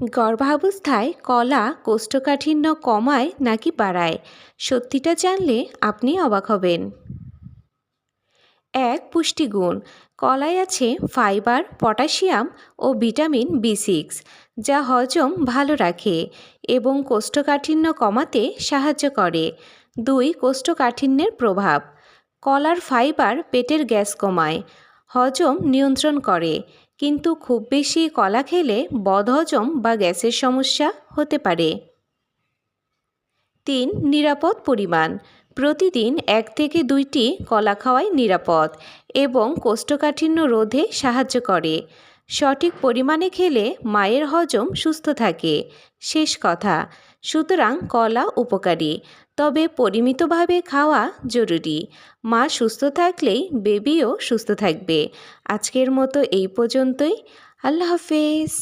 গর্ভাবস্থায় কলা কোষ্ঠকাঠিন্য কমায় নাকি বাড়ায়? সত্যিটা জানলে আপনি অবাক হবেন। এক পুষ্টিগুণ। কলায় আছে ফাইবার, পটাশিয়াম ও ভিটামিন বি সিক্স, যা হজম ভালো রাখে এবং কোষ্ঠকাঠিন্য কমাতে সাহায্য করে। দুই কোষ্ঠকাঠিন্যের প্রভাব। কলার ফাইবার পেটের গ্যাস কমায়, হজম নিয়ন্ত্রণ করে কিন্তু খুব বেশি কলা খেলে বদহজম বা গ্যাসের সমস্যা হতে পারে। তিন, নিরাপদ পরিমাণ। প্রতিদিন এক থেকে দুইটি কলা খাওয়াই নিরাপদ এবং কোষ্ঠকাঠিন্য রোধে সাহায্য করে। সঠিক পরিমাণে খেলে মায়ের হজম সুস্থ থাকে। শেষ কথা, সুতরাং কলা উপকারী, তবে পরিমিতভাবে খাওয়া জরুরি। মা সুস্থ থাকলেই বেবিও সুস্থ থাকবে। আজকের মতো এই পর্যন্তই। আল্লাহ হাফেজ।